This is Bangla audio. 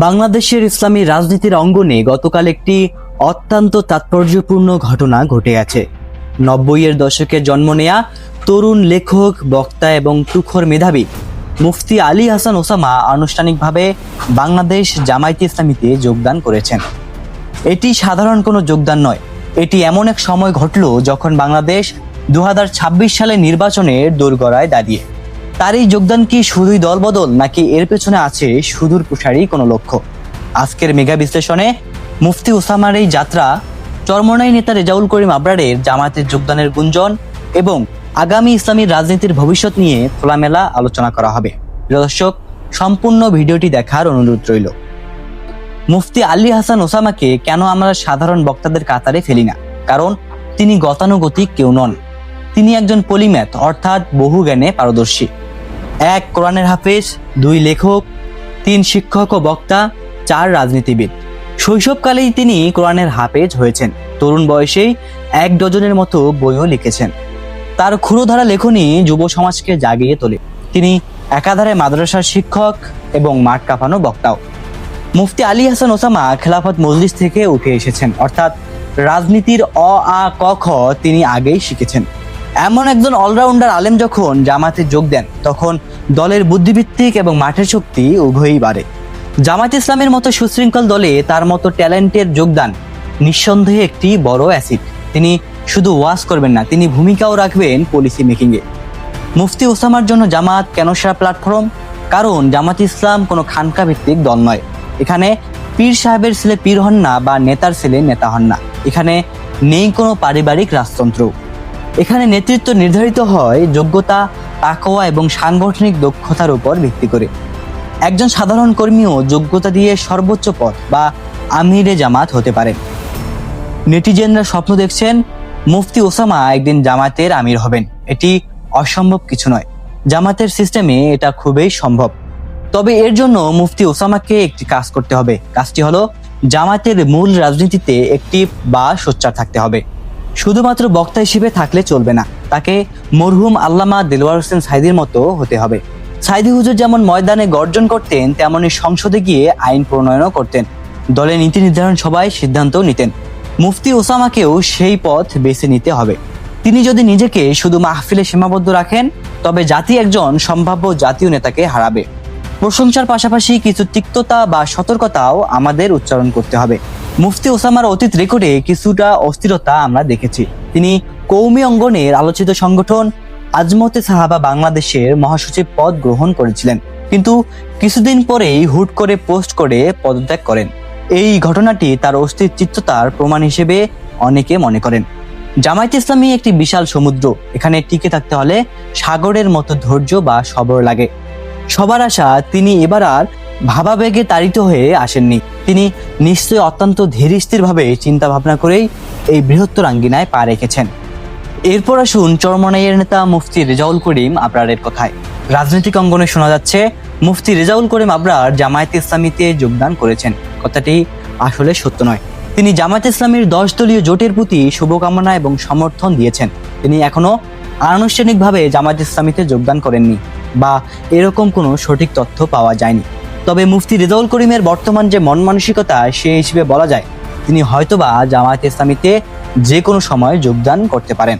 বাংলাদেশের ইসলামী রাজনীতির অঙ্গনে গতকাল একটি অত্যন্ত তাৎপর্যপূর্ণ ঘটনা ঘটে আছে নব্বইয়ের দশকে জন্ম নেয়া তরুণ লেখক, বক্তা এবং তুখর মেধাবী মুফতি আলী হাসান ওসামা আনুষ্ঠানিকভাবে বাংলাদেশ জামায়াতে ইসলামীতে যোগদান করেছেন। এটি সাধারণ কোনো যোগদান নয়। এটি এমন এক সময় ঘটল যখন বাংলাদেশ দু হাজার ছাব্বিশ সালে নির্বাচনের দোরগড়ায় দাঁড়িয়ে। তার এই যোগদান কি শুধুই দলবদল, নাকি এর পেছনে আছে সুদূর প্রসারী কোনো লক্ষ্য? আজকের মেগা বিশ্লেষণে মুফতি ওসামার এই যাত্রা, চরমনাই নেতা রেজাউল করিম আবরারের জামায়াতের যোগদানের গুঞ্জন এবং আগামী ইসলামী রাজনীতির ভবিষ্যৎ নিয়ে খোলামেলা আলোচনা করা হবে। দর্শক, সম্পূর্ণ ভিডিওটি দেখার অনুরোধ রইল। মুফতি আলী হাসান ওসামাকে কেন আমরা সাধারণ বক্তাদের কাতারে ফেলি না? কারণ তিনি গতানুগতিক কেউ নন। তিনি একজন পলিম্যাথ, অর্থাৎ বহু জ্ঞানে পারদর্শী। এক কোরআনের হাফেজ, দুই লেখক, তিন শিক্ষক ও বক্তা, চার রাজনীতিবিদ। শৈশবকালেই তিনি কোরআনের হাফেজ হয়েছেন। তরুণ বয়সেই এক ডজনের মতো বইও লিখেছেন। তার ক্ষুরোধারা লেখনী যুব সমাজকে জাগিয়ে তোলে। তিনি একাধারে মাদ্রাসার শিক্ষক এবং মাঠ কাঁপানো বক্তাও। মুফতি আলী হাসান ওসামা খেলাফত মজলিস থেকে উঠে এসেছেন। অর্থাৎ রাজনীতির অ, আ, ক, খ তিনি আগেই শিখেছেন। এমন একজন অলরাউন্ডার আলেম যখন জামাতে যোগ দেন, তখন দলের বুদ্ধিভিত্তিক এবং মাঠের শক্তি উভয়ই বাড়ে। জামাত ইসলামের মতো সুশৃঙ্খল দলে তার মতো ট্যালেন্টের যোগদান নিঃসন্দেহে একটি বড় অ্যাসিড। তিনি শুধু ওয়াজ করবেন না, তিনি ভূমিকাও রাখবেন পলিসি মেকিংয়ে। মুফতি ওসামার জন্য জামাত কেন সেরা প্ল্যাটফর্ম? কারণ জামাত ইসলাম কোনো খানকা ভিত্তিক দল নয়। এখানে পীর সাহেবের ছেলে পীর হন না বা নেতার ছেলে নেতা হন না। এখানে নেই কোনো পারিবারিক রাজতন্ত্র এখানে নেতৃত্ব নির্ধারিত হয় যোগ্যতা, তাকওয়া এবং সাংগঠনিক দক্ষতার উপর ভিত্তি করে। একজন সাধারণ কর্মীও যোগ্যতা দিয়ে সর্বোচ্চ পদ বা আমিরে জামাত হতে পারেন নেটিজেনরা স্বপ্ন দেখছেন মুফতি ওসামা একদিন জামাতের আমির হবেন। এটি অসম্ভব কিছু নয়। জামাতের সিস্টেমে এটা খুবই সম্ভব। তবে এর জন্য মুফতি ওসামাকে একটি কাজ করতে হবে। কাজটি হলো জামাতের মূল রাজনীতিতে একটি বা সোচ্চার থাকতে হবে। শুধুমাত্র বক্তা হিসেবে থাকলে চলবে না। তাকে মরহুম আল্লামা দিলওয়ার হোসেন সাইদির মতো হতে হবে। সাইদি হুজুর যেমন ময়দানে গর্জন করতেন, তেমনি সংসদে গিয়ে আইন প্রণয়নও করতেন। দলের নীতি নির্ধারণ সবাই সিদ্ধান্তও নিতেন। মুফতি ওসামাকেও সেই পথ বেছে নিতে হবে। তিনি যদি নিজেকে শুধু মাহফিলে সীমাবদ্ধ রাখেন, তবে জাতি একজন সম্ভাব্য জাতীয় নেতাকে হারাবে। প্রশংসার পাশাপাশি কিছু তিক্ততা বা সতর্কতাও আমাদের উচ্চারণ করতে হবে। মুফতি ওসামার অতীত রেকর্ডে কিছুটা অস্থিরতা আমরা দেখেছি। তিনি কৌমি অঙ্গনের আলোচিত সংগঠন আজমতে সাহাবা বাংলাদেশের মহাসচিব পদ গ্রহণ করেছিলেন। কিন্তু কিছুদিন পরেই হুট করে পোস্ট করে পদত্যাগ করেন। এই ঘটনাটি তার অস্তিত্বতার প্রমাণ হিসেবে অনেকে মনে করেন। জামায়াত ইসলামী একটি বিশাল সমুদ্র। এখানে টিকে থাকতে হলে সাগরের মতো ধৈর্য বা সবর লাগে। সবার আশা, তিনি এবার আর ভাবাবেগে তাড়িত হয়ে আসেননি। তিনি নিশ্চয়ই অত্যন্ত ধীরস্থিরভাবে চিন্তা ভাবনা করেই এই বৃহত্তর আঙ্গিনায় পা রেখেছেন। এরপর আসুন চরমনাইয়ের নেতা মুফতি রেজাউল করিম আবরারের কথায়। রাজনৈতিক অঙ্গনে শোনা যাচ্ছে, মুফতি রেজাউল করিম আবরার জামায়াত ইসলামীতে যোগদান করেছেন। কথাটি আসলে সত্য নয়। তিনি জামায়াত ইসলামীর দশ দলীয় জোটের প্রতি শুভকামনা এবং সমর্থন দিয়েছেন। তিনি এখনও আনুষ্ঠানিকভাবে জামায়াত ইসলামীতে যোগদান করেননি বা এরকম কোনো সঠিক তথ্য পাওয়া যায়নি। তবে মুফতি রেজাউল করিমের বর্তমান যে মন মানসিকতা, সে হিসেবে বলা যায়, তিনি হয়তোবা জামায়াত ইসলামীতে যে কোনো সময় যোগদান করতে পারেন।